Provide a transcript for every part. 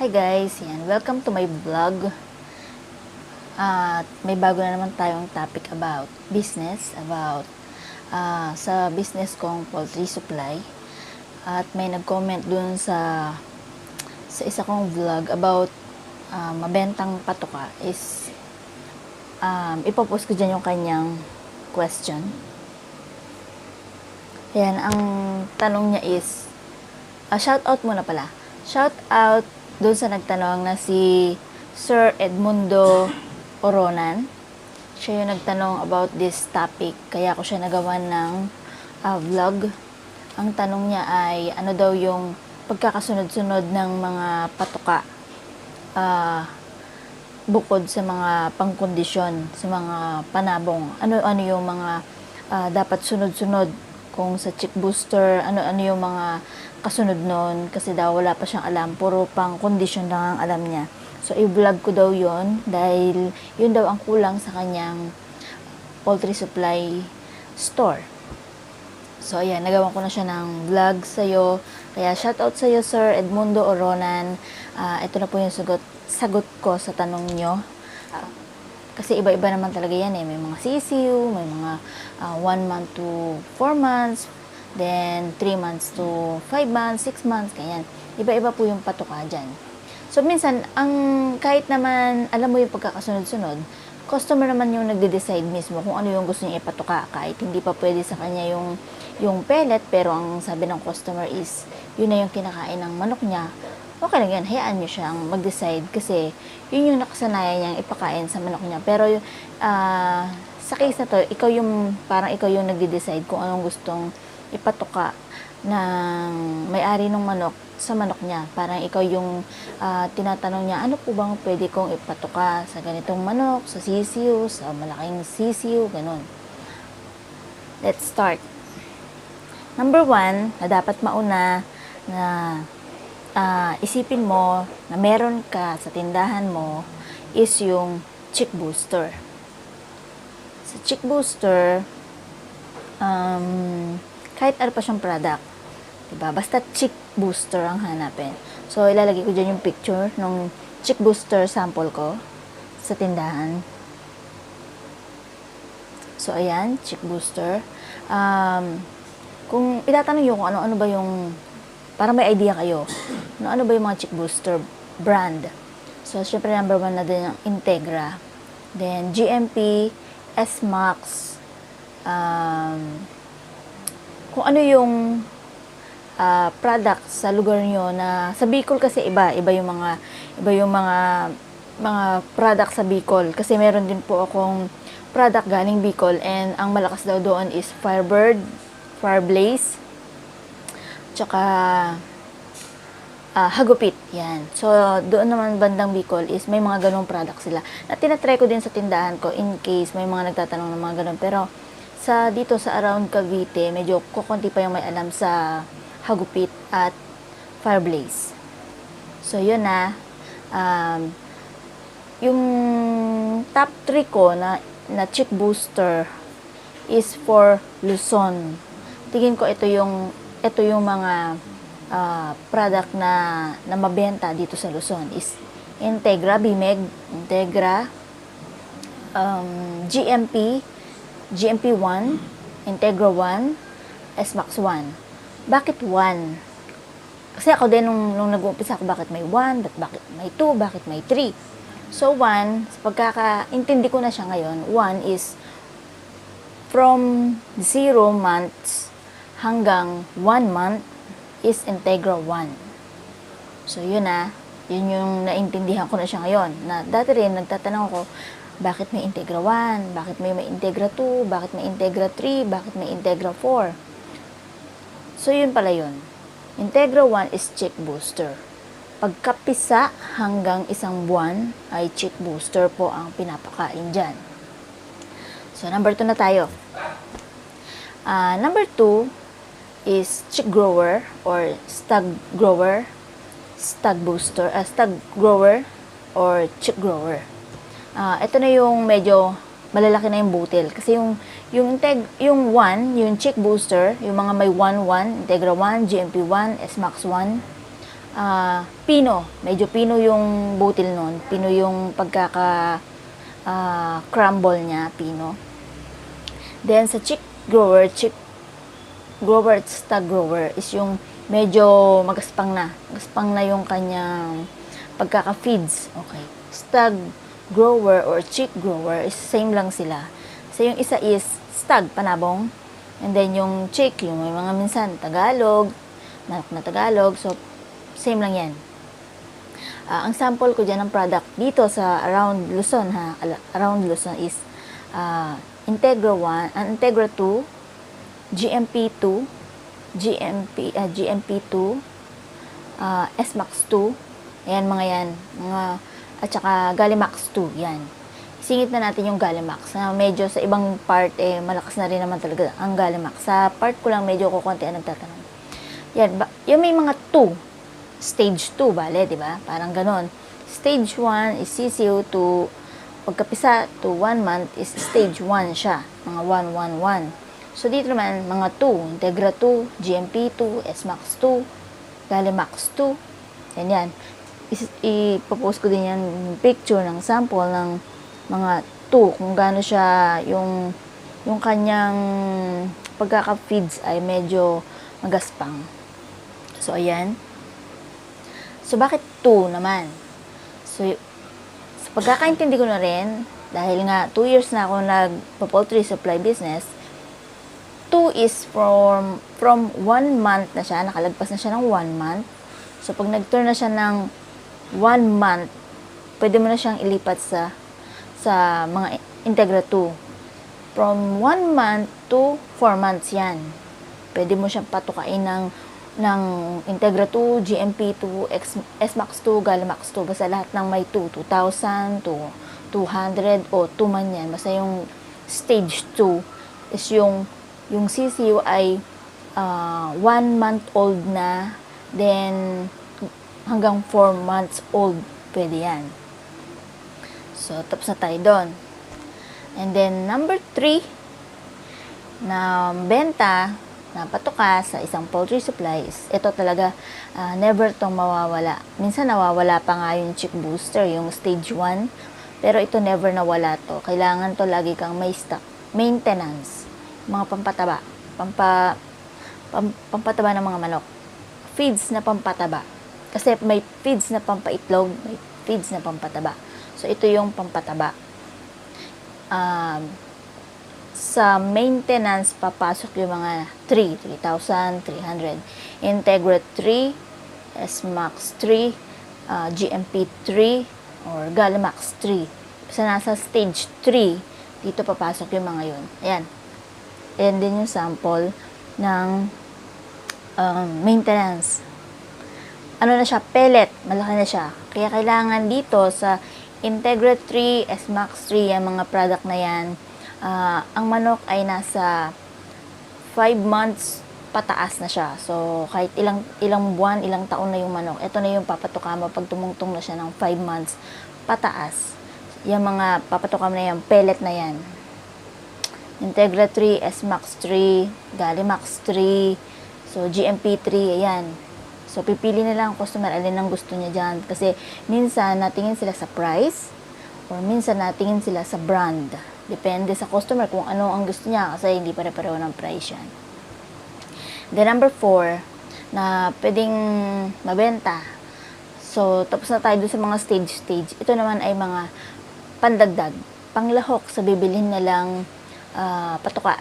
Hi guys, yan. Welcome to my vlog. At may bago na naman tayong topic about business, about ah, sa business kong poultry supply. At may nag-comment dun sa sa isa kong vlog about ah, mabentang patuka is um, ipopost ko dyan yung kanyang question. Yan, ang tanong niya is, ah, shout out muna pala. Shout out doon sa nagtanong na si Sir Edmundo Oronan. Siya yung nagtanong about this topic, kaya ko siya nagawa ng ah, vlog. Ang tanong niya ay, ano daw yung pagkakasunod-sunod ng mga patuka ah, bukod sa mga pangkondisyon, sa mga panabong. Ano-ano yung mga ah, dapat sunod-sunod kung sa chick booster, ano-ano yung mga kasunod nun kasi daw wala pa siyang alam, puro pang kondisyon lang ang alam niya. So, i-vlog ko daw yon dahil yun daw ang kulang sa kanyang poultry supply store. So, ayan, nagawa ko na siya ng vlog sa'yo. Kaya, shoutout sa'yo, Sir Edmundo Oronan. Ah, ito na po yung sagot, sagot ko sa tanong nyo. Ah, kasi iba-iba naman talaga yan eh. May mga CCU, may mga 1 month to 4 months, then 3 months to 5 months, 6 months, ganyan. Iba-iba po yung patuka dyan. So, minsan, ang kahit naman, alam mo yung pagkakasunod-sunod, customer naman yung nagde-decide mismo kung ano yung gusto niya ipatuka. Kahit hindi pa pwede sa kanya yung, yung pellet, pero ang sabi ng customer is, yun na yung kinakain ng manok niya. Okay lang yan, hayaan niyo siyang mag-decide kasi yun yung nakasanayan niyang ipakain sa manok niya. Pero ah, sa case na to, ikaw yung, parang ikaw yung nagde-decide kung anong gustong ipatuka ng may-ari ng manok sa manok niya. Parang ikaw yung ah, tinatanong niya, ano po bang pwede kong ipatuka sa ganitong manok, sa sisiu, sa malaking sisiu, ganun. Let's start. Number one, na dapat mauna na ah, isipin mo na meron ka sa tindahan mo is yung chick booster. Sa chick booster, um, kahit ano pa siyang product, diba? Basta chick booster ang hanapin. So, ilalagay ko dyan yung picture ng chick booster sample ko sa tindahan. So, ayan, chick booster. Um, kung itatanong nyo kung ano-ano ba yung, para may idea kayo, ano-ano ba yung mga chick booster brand. So, syempre number one na din ang Integra. Then, GMP, S-Max, um, kung ano yung ah, product sa lugar nyo na sa Bicol kasi iba, iba yung mga iba yung mga mga product sa Bicol kasi meron din po akong product galing Bicol and ang malakas daw doon is Firebird, Fireblaze, tsaka ah, Hagupit, yan. So, doon naman bandang Bicol is may mga ganong product sila. Na tinatry ko din sa tindahan ko in case may mga nagtatanong ng mga ganon. Pero, sa dito sa around Cavite, medyo kukunti pa yung may alam sa Hagupit at Fireblaze. So, yun na. Um, yung top 3 ko na, na chick booster is for Luzon. Tingin ko ito yung ito yung mga ah, product na na mabenta dito sa Luzon is Integra, Bimeg, Integra, um, GMP, GMP 1, Integra 1, SMAX 1. Bakit 1? Kasi ako din nung, nung nag-uumpisa ako, bakit may 1, bakit, bakit may 2, bakit may 3. So 1, sa pagkakaintindi ko na siya ngayon, 1 is from 0 months hanggang 1 month is Integra 1. So, yun na. Yun yung naintindihan ko na siya ngayon. Na dati rin, nagtatanong ako, bakit may Integra 1? Bakit may may Integra 2? Bakit may Integra 3? Bakit may Integra 4? So, yun pala yun. Integra 1 is chick booster. Pagkapisa hanggang isang buwan ay chick booster po ang pinapakain dyan. So, number 2 na tayo. Ah, number 2 is chick grower or stag grower, stag booster, uh, stag grower or chick grower. Ah, ito na yung medyo malalaki na yung butil kasi yung yung integ yung 1, yung chick booster, yung mga may 1 1, Integra 1, GMP 1, SMAX 1, ah, pino. Medyo pino yung butil nun. Pino yung pagkaka ah, crumble niya, pino. Then sa chick grower, chick grower at stag grower is yung medyo magaspang na. Magaspang na yung kanyang pagkaka-feeds. Okay. Stag grower or chick grower is same lang sila. So yung isa is stag, panabong. And then yung chick, yung may mga minsan Tagalog, manok na Tagalog. So same lang yan. Ah, ang sample ko dyan ng product dito sa around Luzon ha, around Luzon is ah, Integra 1, ah, Integra 2, GMP 2, GMP ah, GMP 2, ah, SMAX 2, ayan mga yan, mga at saka Galimax 2, yan. Singit na natin yung Galimax na medyo sa ibang part eh malakas na rin naman talaga ang Galimax. Sa part ko lang medyo kukunti ang nagtatanong. Yan, ba, yung may mga 2, stage 2 bale, di ba? Parang ganon. Stage 1 is CCO to pagkapisa to 1 month is stage 1 siya, mga 1 1 1. So dito naman mga 2, Integra 2, GMP 2, SMAX 2, Galimax 2. Yan yan. Ipopost ko din yan picture ng sample ng mga 2 kung gaano siya yung yung kanyang pagkaka-feeds ay medyo magaspang. So ayan. So, bakit 2 naman? So, sa pagkakaintindi ko na rin, dahil nga 2 years na ako nag-poultry supply business, 2 is from from 1 month na siya, nakalagpas na siya ng 1 month. So, pag nag-turn na siya ng 1 month, pwede mo na siyang ilipat sa sa mga Integra 2. From 1 month to 4 months yan. Pwede mo siyang patukain ng ng Integra 2, GMP 2, X, SMAX 2, Galimax 2, basta lahat ng may 2, 2,000 to 200 o 2 man yan. Basta yung stage 2 is yung yung CCU ay 1 month old na, then hanggang 4 months old pwede yan. So, tapos na tayo doon. And then, number 3, na benta na patuka sa isang poultry supplies, ito talaga ah, never tong mawawala. Minsan nawawala pa nga yung chick booster, yung stage 1, pero ito never nawala to. Kailangan to lagi kang may stock. Maintenance, mga pampataba, pampa, pam, pampataba ng mga manok. Feeds na pampataba. Kasi may feeds na pampaitlog, may feeds na pampataba. So ito yung pampataba. Um, sa maintenance, papasok yung mga 3, 3,300. Integra 3, SMAX 3, uh, GMP 3, or Galimax 3. Sa nasa stage 3, dito papasok yung mga yun. Ayan. Ayan din yung sample ng um, maintenance. Ano na siya? Pellet. Malaki na siya. Kaya kailangan dito sa Integra 3, SMAX 3, yung mga product na yan, ah, ang manok ay nasa 5 months pataas na siya. So, kahit ilang ilang buwan, ilang taon na yung manok, ito na yung papatuka mo pag tumungtong na siya ng 5 months pataas. Yung mga papatuka mo na yan, pellet na yan. Integra 3, SMAX 3, Galimax 3, so GMP 3, ayan. So, pipili na lang ang customer alin ang gusto niya dyan. Kasi, minsan, natingin sila sa price, or minsan, natingin sila sa brand. Depende sa customer kung ano ang gusto niya, kasi hindi pare-pareho ng price yan. The number 4, na pwedeng mabenta. So, tapos na tayo sa mga stage-stage. Ito naman ay mga pandagdag, panglahok sa bibilhin na ah, patuka.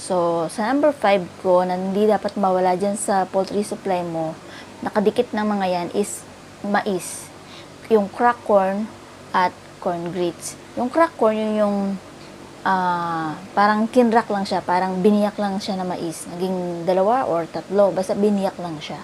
So, sa number 5 ko, na hindi dapat mawala dyan sa poultry supply mo, nakadikit ng mga yan is mais. Yung crack corn at corn grits. Yung crack corn, yun yung ah, parang kinrak lang siya, parang biniyak lang siya na mais. Naging dalawa or tatlo, basta biniyak lang siya.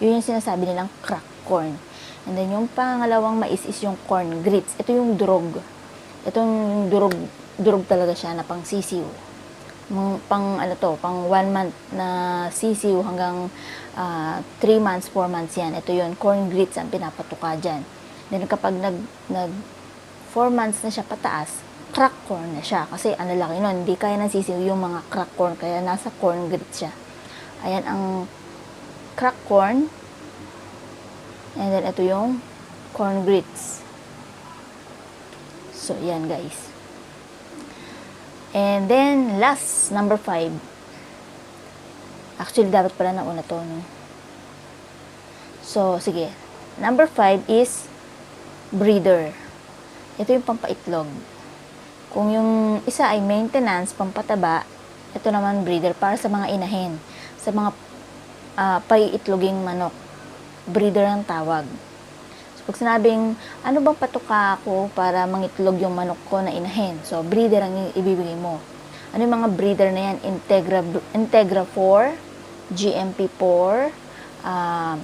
Yun yung sinasabi nilang crack corn. And then yung pangalawang mais is yung corn grits. Ito yung durog. Itong durog, durog talaga siya na pang sisiw. Mga pang ano to, pang one month na sisiw hanggang 3 months, 4 months yan. Ito yun, corn grits ang pinapatuka dyan. Then kapag nag, nag 4 months na siya pataas, crack corn na siya. Kasi ang lalaki nun, hindi kaya ng sisiw yung mga crack corn, kaya nasa corn grits siya. Ayan ang crack corn, And then, ito yung corn grits. So, yan guys. And then, last, number 5. Actually, dapat pala na una to, no? So, sige. Number 5 is breeder. Ito yung pampaitlog. Kung yung isa ay maintenance, pampataba, ito naman breeder para sa mga inahin. Sa mga uh, paiitloging manok. Breeder ang tawag. Pag sinabing, ano bang patuka ako para mangitlog yung manok ko na inahin? So, breeder ang ibibigay mo. Ano yung mga breeder na yan? Integra, Integra 4, GMP4, um,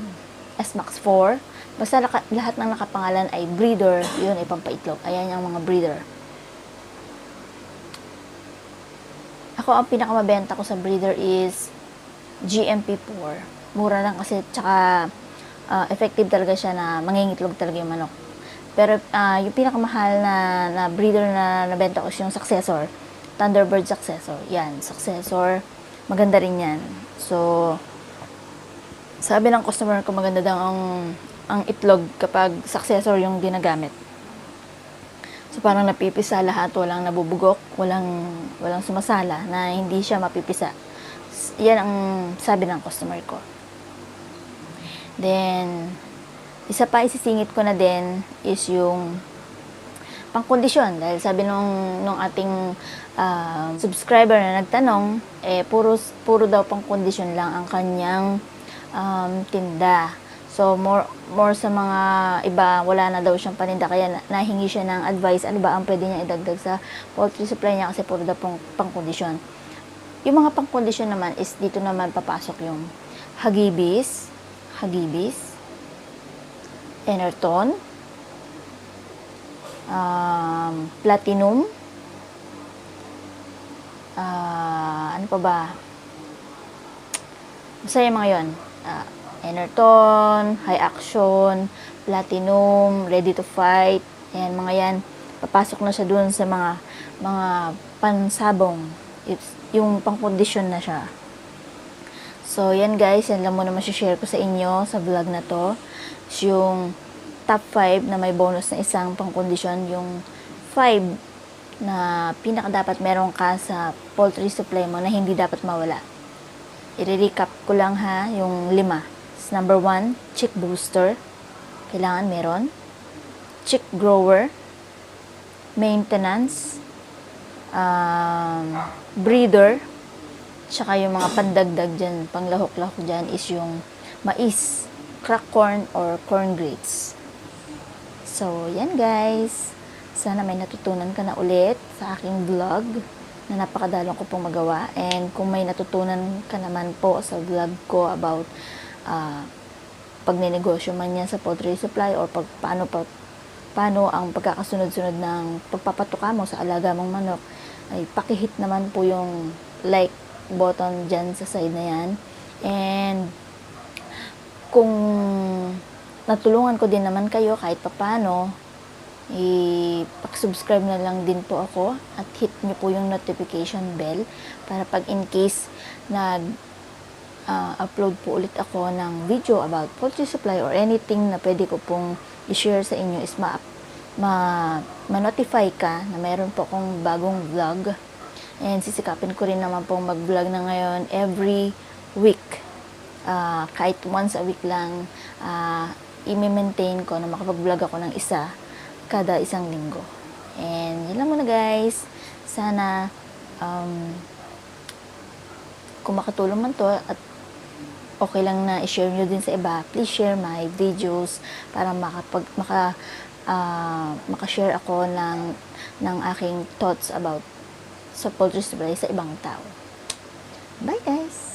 SMAX 4. Basta lahat ng nakapangalan ay breeder, yun ay pampaitlog. Ayan yung mga breeder. Ako, ang pinakamabenta ko sa breeder is GMP4. Mura lang kasi, tsaka uh, effective talaga siya na mangingitlog talaga yung manok. Pero uh, yung pinakamahal na, na breeder na nabenta ko yung successor. Thunderbird successor. Yan, successor. Maganda rin yan. So, sabi ng customer ko maganda daw ang, ang itlog kapag successor yung ginagamit. So, parang napipisa lahat, walang nabubugok, walang, walang sumasala na hindi siya mapipisa. Yan ang sabi ng customer ko. Then, isa pa isisingit ko na din is yung pangkondisyon. Dahil sabi nung, nung ating ah, subscriber na nagtanong, eh, puro, puro daw pangkondisyon lang ang kanyang um, tinda. So, more, more sa mga iba, wala na daw siyang paninda. Kaya na- nahingi siya ng advice, ano ba ang pwede niya idagdag sa poultry supply niya kasi puro daw pang, pangkondisyon. Yung mga pangkondisyon naman is dito naman papasok yung hagibis, hagibis, Enerton, um, Platinum, ah, ano pa ba? Yung mga yun. Ah, Enerton, High Action, Platinum, Ready to Fight, yan, mga yan. Papasok na siya dun sa mga mga pansabong. It's, yung pangkondisyon na siya. So, yan guys, yan lang muna share ko sa inyo sa vlog na to. Yung top 5 na may bonus na isang pangkondisyon. Yung 5 na pinaka dapat meron ka sa poultry supply mo na hindi dapat mawala. I-recap ko lang ha, yung lima. Is number 1, chick booster. Kailangan meron. Chick grower. Maintenance. Um, breeder. Tsaka yung mga pandagdag dyan, panglahok-lahok dyan is yung mais, crack corn, or corn grits. So, yan guys. Sana may natutunan ka na ulit sa aking vlog na napakadalong ko pong magawa. And kung may natutunan ka naman po sa vlog ko about uh, pagnenegosyo man yan sa poultry supply or pag, paano, pa, paano ang pagkakasunod-sunod ng pagpapatuka mo sa alaga mong manok, ay pakihit naman po yung like button dyan sa side na yan. And kung natulungan ko din naman kayo kahit papano, i-subscribe na lang din po ako at hit nyo po yung notification bell para pag in case nag uh, upload po ulit ako ng video about poultry supply or anything na pwede ko pong i-share sa inyo is ma, ma, ma-notify ka na mayroon po akong bagong vlog and sisikapin ko rin naman pong mag-vlog na ngayon every week uh, kahit once a week lang uh, i-maintain ko na makapag-vlog ako ng isa kada isang linggo. And yun lang muna guys. Sana um, kung makatulong man to at okay lang na i-share nyo din sa iba, please share my videos para makapag, maka, uh, makashare ako ng, ng aking thoughts about sa poultry supply sa ibang tao. Bye guys!